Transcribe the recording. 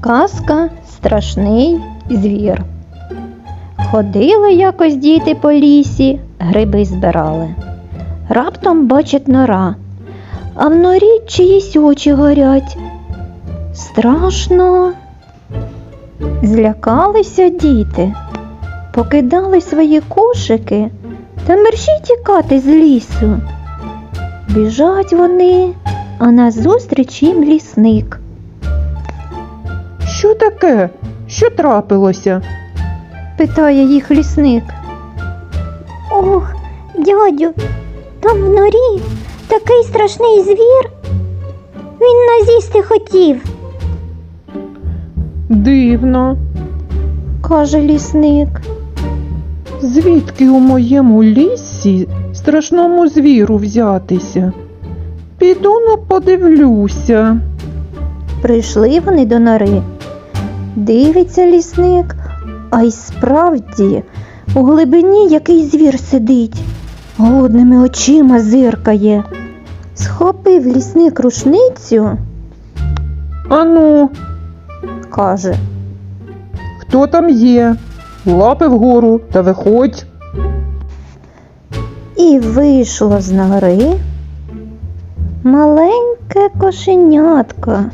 Казка страшний звір. Ходили якось діти по лісі, гриби збирали. Раптом бачать нора, а в норі чиїсь очі горять. Страшно. Злякалися діти, покидали свої кошики та мерщій тікати з лісу. Біжать вони, а назустріч їм лісник. Що таке? Що трапилося? питає їх лісник. Ох, дядю, там в норі такий страшний звір. Він назісти хотів. Дивно. каже лісник. Звідки у моєму лісі страшному звіру взятися? Піду ну подивлюся. Прийшли вони до нори. Дивиться лісник, а й справді у глибині який звір сидить, голодними очима зиркає. Схопив лісник рушницю, Ану, каже, хто там є? Лапи вгору та виходь. і вийшло з нори маленьке кошенятко